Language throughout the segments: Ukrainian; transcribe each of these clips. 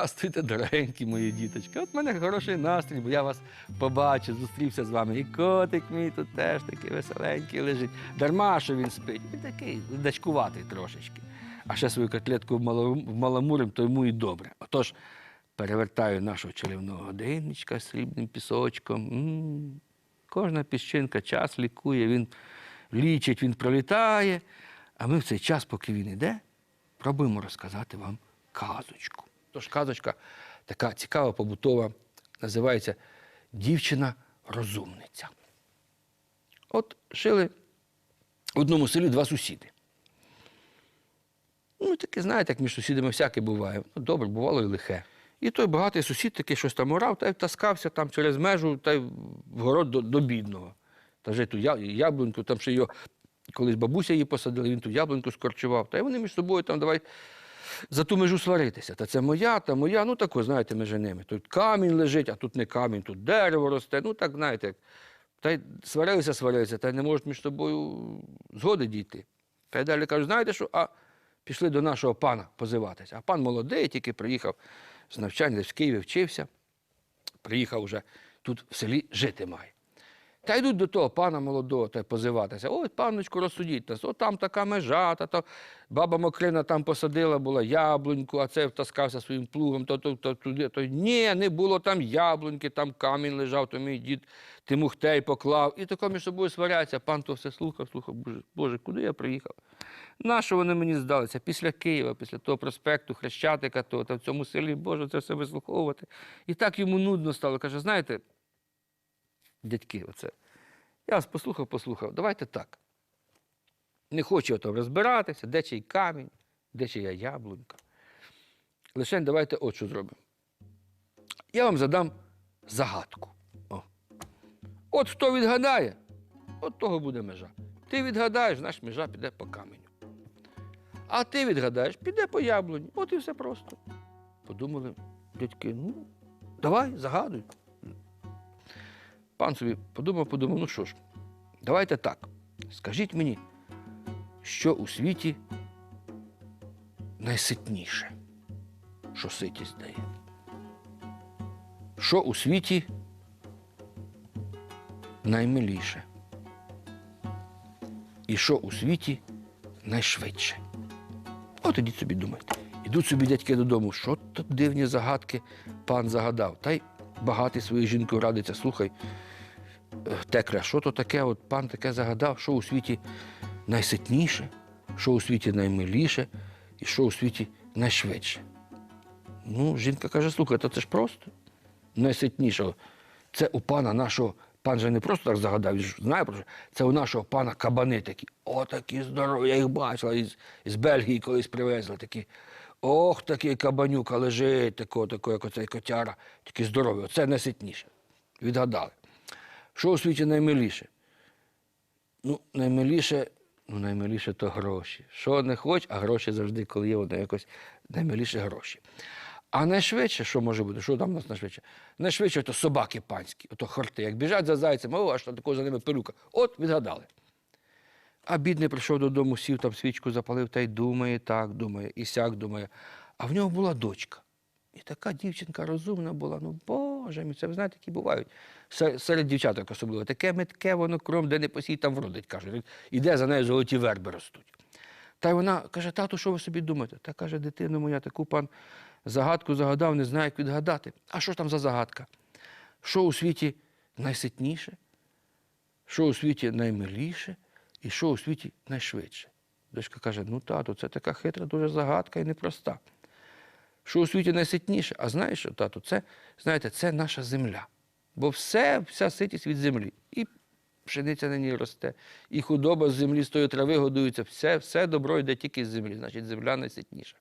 Здравствуйте, дорогенькі мої діточки. От в мене хороший настрій, бо я вас побачив, зустрівся з вами. І котик мій тут теж такий веселенький лежить. Дарма, що він спить. Він такий дачкуватий трошечки. А ще свою котлетку вмалу- вмаламурим, то йому і добре. Отож, перевертаю нашого чарівного годинничка з срібним пісочком. М, Кожна піщинка час лікує, він лічить, він пролітає. А ми в цей час, поки він іде, пробуємо розказати вам казочку. Тож казочка така цікава, побутова, називається Дівчина-розумниця. От жили в одному селі два сусіди. Ну, таке, знаєте, як між сусідами всяке буває. Ну, добре, бувало і лихе. І той багатий сусід такий щось там орав, та й таскався там через межу та й в город до, до бідного. Та вже ту яблуньку, там ще його колись бабуся її посадила, він ту яблуньку скорчував. Та й вони між собою там давай за ту межу сваритися. Та це моя, та моя. Ну тако, знаєте, між ними. Тут камінь лежить, а тут не камінь, тут дерево росте. Ну так, знаєте. Та й сварилися, сварилися, та й не можуть між собою згоди дійти. Та й далі кажуть, знаєте що? А пішли до нашого пана позиватися. А пан молодий, тільки приїхав з навчання, десь в Києві вчився, приїхав уже тут в селі жити має. Та йдуть до того пана молодого та позиватися. Ой, панночку, розсудіть нас, от там така межа, та то баба Мокрина там посадила була яблуньку, а це втаскався своїм плугом, то, то, то туди. То ні, не було там яблуньки, там камінь лежав, то мій дід Тимухтей поклав. І тако між собою сваряться. Пан то все слухав, слухав, боже, боже, куди я приїхав? Нащо вони мені здалися? Після Києва, після того проспекту, Хрещатика, того, та в цьому селі, Боже, це все вислуховувати. І так йому нудно стало. Каже, знаєте, дядьки, оце. Я вас послухав, послухав. Давайте так. Не хочу там розбиратися, де чий камінь, де чия яблунька. Лише давайте от що зробимо. Я вам задам загадку. О. От хто відгадає, от того буде межа. Ти відгадаєш, значить межа піде по каменю. А ти відгадаєш, піде по яблуні. От і все просто. Подумали дядьки, ну, давай, загадуй. Пан собі подумав, подумав, ну що ж, давайте так. Скажіть мені, що у світі найситніше, що ситість дає? Що у світі наймиліше? І що у світі найшвидше? От ідіть собі думайте. Ідуть собі дядьки додому, що тут дивні загадки пан загадав. Та й багатий своєю жінкою радиться, слухай, е, Текля, що то таке? От пан таке загадав, що у світі найситніше, що у світі наймиліше і що у світі найшвидше. Ну, жінка каже: слухай, то це ж просто найситнішого. Це у пана нашого, пан же не просто так загадав, він ж знає про що. Це у нашого пана кабани такі. О, такі здорові. Я їх бачила із, із Бельгії колись привезли такі. Ох, такий кабанюка лежить, тако, тако, як оцей котяра, такі здорові. Оце найситніше. Відгадали. Що у світі наймиліше? Ну, наймиліше, ну, наймиліше то гроші. Що не хоч, а гроші завжди, коли є, воно якось наймиліше гроші. А найшвидше, що може бути? Що там у нас найшвидше? Найшвидше то собаки панські, ото хорти. Як біжать за зайцем, о, аж такого за ними пилюка. От відгадали. А бідний прийшов додому, сів там свічку запалив та й думає, так думає, і сяк думає. А в нього була дочка. І така дівчинка розумна була. Ну, Боже це ви знаєте, які бувають. Серед дівчаток особливо. Таке метке, воно кром, де не посій, там вродить, кажуть. Іде за нею золоті верби ростуть. Та й вона каже: тату, що ви собі думаєте? Та каже, дитино моя, таку пан загадку загадав, не знає, як відгадати. А що ж там за загадка? Що у світі найситніше, що у світі наймиліше і що у світі найшвидше? Дочка каже: ну тату, це така хитра дуже загадка і непроста. Що у світі найситніше? А знаєш що, тату, це, знаєте, це наша земля. Бо все, вся ситість від землі. І пшениця на ній росте, і худоба з землі з тої трави годується. Все, все добро йде тільки з землі, значить, земля найситніша.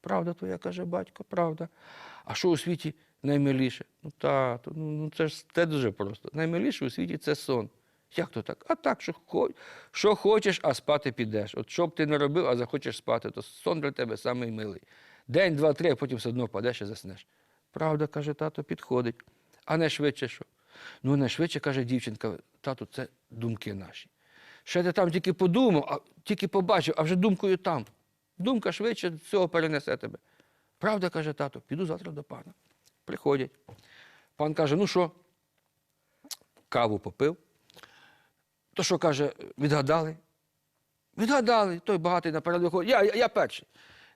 Правда твоя, каже батько, правда. А що у світі наймиліше? Ну, тату, ну, ну це ж це дуже просто. Наймиліше у світі це сон. Як то так? А так, що, що хочеш, а спати підеш. От що б ти не робив, а захочеш спати, то сон для тебе самий милий. День, два, три, а потім все одно впадеш і заснеш. Правда, каже тато, підходить. А найшвидше що? Ну, найшвидше, каже дівчинка, тату, це думки наші. Ще ти там тільки подумав, а тільки побачив, а вже думкою там. Думка швидше цього перенесе тебе. Правда, каже тато, піду завтра до пана. Приходять. Пан каже: ну що, каву попив. То що каже, відгадали? Відгадали, той багатий наперед виходить. Я, я, я перший.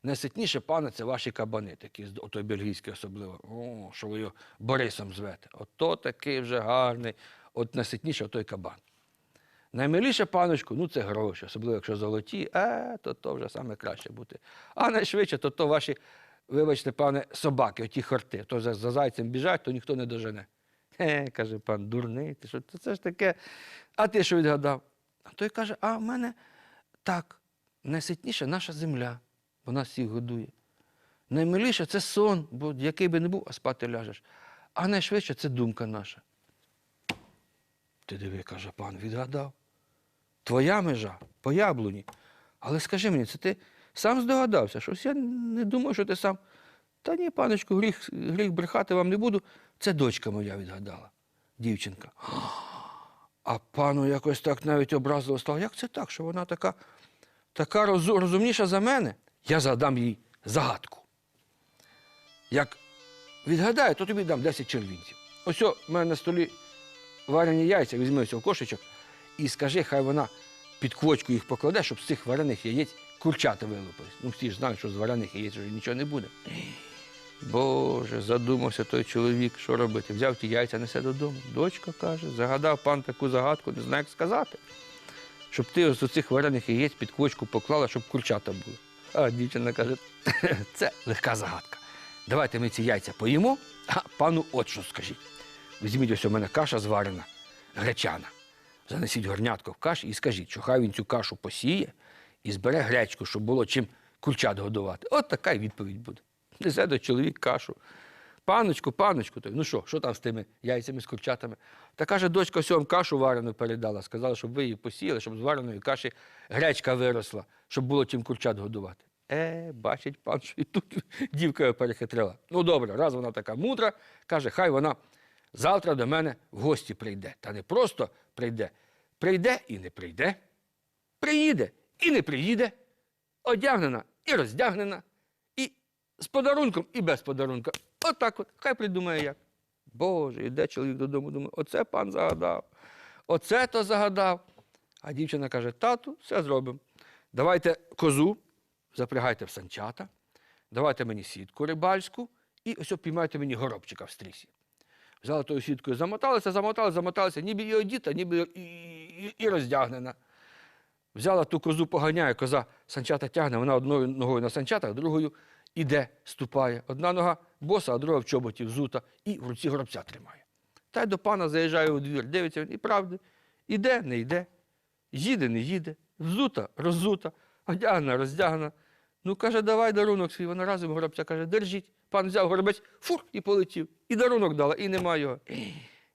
Найситніше, пане, це ваші кабани, такі, отой бельгійський особливо. О, що ви його Борисом звете. Ото такий вже гарний. От найситніше отой кабан. Наймиліше паночку, ну це гроші, особливо якщо золоті, е, то то вже саме краще бути. А найшвидше, то то ваші, вибачте, пане, собаки, оті хорти. То за, за зайцем біжать, то ніхто не дожене. Е, каже пан, дурний, ти що це, ж таке. А ти що відгадав? А той каже: а в мене так, найситніша наша земля, вона всіх годує. Наймиліше це сон, бо який би не був, а спати ляжеш. А найшвидше це думка наша. Ти диви, каже пан, відгадав. Твоя межа по яблуні. Але скажи мені, це ти сам здогадався, щось я не думаю, що ти сам. Та ні, паночку, гріх, гріх брехати вам не буду. Це дочка моя відгадала, дівчинка. А пану якось так навіть образливо стало. Як це так, що вона така, така розумніша за мене? Я задам їй загадку. Як відгадаю, то тобі дам 10 червінців. Ось в мене на столі варені яйця, візьми ось в кошечок і скажи, хай вона під квочку їх покладе, щоб з цих варених яєць курчата вилупились. Ну, всі ж знають, що з варених яєць вже нічого не буде. Боже, задумався той чоловік, що робити. Взяв ті яйця, несе додому. Дочка каже, загадав пан таку загадку, не знає, як сказати. Щоб ти ось до цих варених яєць під квочку поклала, щоб курчата були. А дівчина каже, це легка загадка. Давайте ми ці яйця поїмо, а пану от що скажіть. Візьміть ось у мене каша зварена, гречана. Занесіть горнятко в каші і скажіть, що хай він цю кашу посіє і збере гречку, щоб було чим курчат годувати. От така й відповідь буде. Несе до чоловік кашу. Паночку, паночку, ну що, що там з тими яйцями, з курчатами? Та каже, дочка ось вам кашу варену передала. Сказала, щоб ви її посіяли, щоб з вареної каші гречка виросла, щоб було чим курчат годувати. Е, бачить пан, що і тут дівка його перехитрила. Ну добре, раз вона така мудра, каже, хай вона завтра до мене в гості прийде. Та не просто прийде. Прийде і не прийде. Приїде і не приїде. Одягнена і роздягнена. З подарунком, і без подарунка. Отак от. Хай придумає як. Боже, іде чоловік додому, думає, оце пан загадав. Оце то загадав. А дівчина каже: тату, все зробимо. Давайте козу, запрягайте в санчата, давайте мені сітку рибальську і ось піймайте мені горобчика в стрісі. Взяла тою сіткою, замоталася, замоталася, замоталася, ніби і одіта, ніби і, і, і роздягнена. Взяла ту козу, поганяє, коза санчата тягне, вона одною ногою на санчатах, другою іде, ступає. Одна нога боса, а друга в чоботі взута, і в руці горобця тримає. Та й до пана заїжджає у двір, дивиться він, і правда, іде, не йде, їде, не їде, взута, роззута, одягнена, роздягнена. Ну, каже, давай дарунок свій. Вона разом горобця каже, держіть. Пан взяв горобець, фур, і полетів. І дарунок дала, і нема його.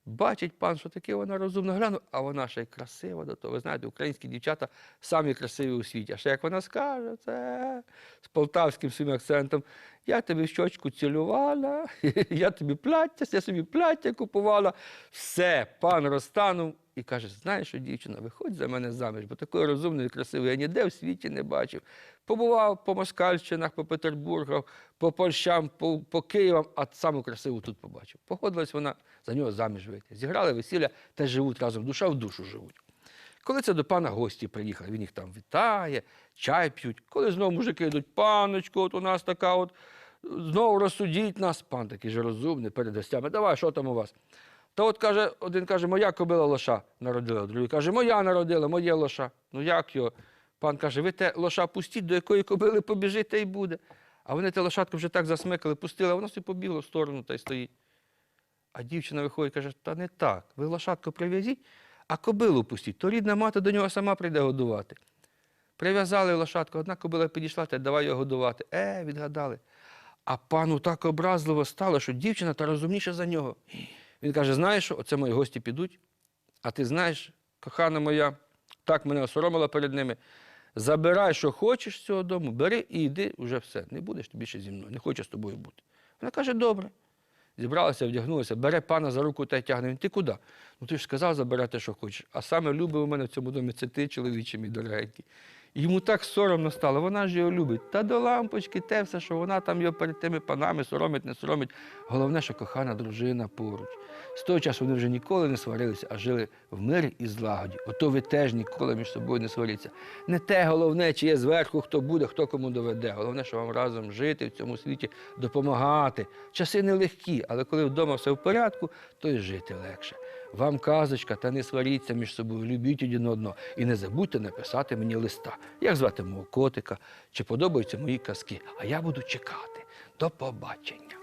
Бачить пан, що таке вона розумна гляну, а вона ще й красива до того. Ви знаєте, українські дівчата самі красиві у світі. А ще як вона скаже, це з полтавським своїм акцентом. Я тобі щочку цілювала, я тобі плаття, я собі плаття купувала. Все, пан розтанув і каже: знаєш що, дівчина, виходь за мене заміж, бо такої розумної, красивої я ніде в світі не бачив. Побував по Москальщинах, по Петербургах, по Польщам, по, по Києвам, а саму красиву тут побачив. Погодилась вона за нього заміж вийти. Зіграли весілля та живуть разом, душа в душу живуть. Коли це до пана гості приїхали, він їх там вітає, чай п'ють. Коли знову мужики йдуть, паночку, от у нас така от, знову розсудіть нас. Пан такий же розумний перед гостями. Давай, що там у вас? Та от каже, один каже, моя кобила лоша народила, другий каже, моя народила, моє лоша. Ну як його? Пан каже, ви те лоша пустіть, до якої кобили побіжить, те й буде. А вони те лошадку вже так засмикали, пустили, а воно собі побігло в сторону та й стоїть. А дівчина виходить, каже, та не так. Ви лошадку прив'язіть, а кобилу пустіть, то рідна мати до нього сама прийде годувати. Прив'язали лошадку, одна кобила підійшла, та давай його годувати. Е, відгадали. А пану так образливо стало, що дівчина та розумніша за нього. Він каже: знаєш, оце мої гості підуть, а ти знаєш, кохана моя, так мене осоромила перед ними. Забирай, що хочеш з цього дому, бери і йди, вже все. Не будеш ти більше зі мною, не хочу з тобою бути. Вона каже, добре. Зібралася, вдягнулася, бере пана за руку та й тягне. Він, ти куди? Ну ти ж сказав, забирати, що хочеш. А саме любив у мене в цьому домі це ти, чоловіче мій дорогенький. Йому так соромно стало, вона ж його любить. Та до лампочки, те все, що вона там його перед тими панами соромить, не соромить. Головне, що кохана дружина поруч. З того часу вони вже ніколи не сварилися, а жили в мирі і злагоді. Ото ви теж ніколи між собою не сваріться. Не те головне, чи є зверху, хто буде, хто кому доведе. Головне, що вам разом жити в цьому світі, допомагати. Часи нелегкі, але коли вдома все в порядку, то й жити легше. Вам казочка, та не сваріться між собою, любіть один одного. І не забудьте написати мені листа, як звати мого котика, чи подобаються мої казки. А я буду чекати. До побачення.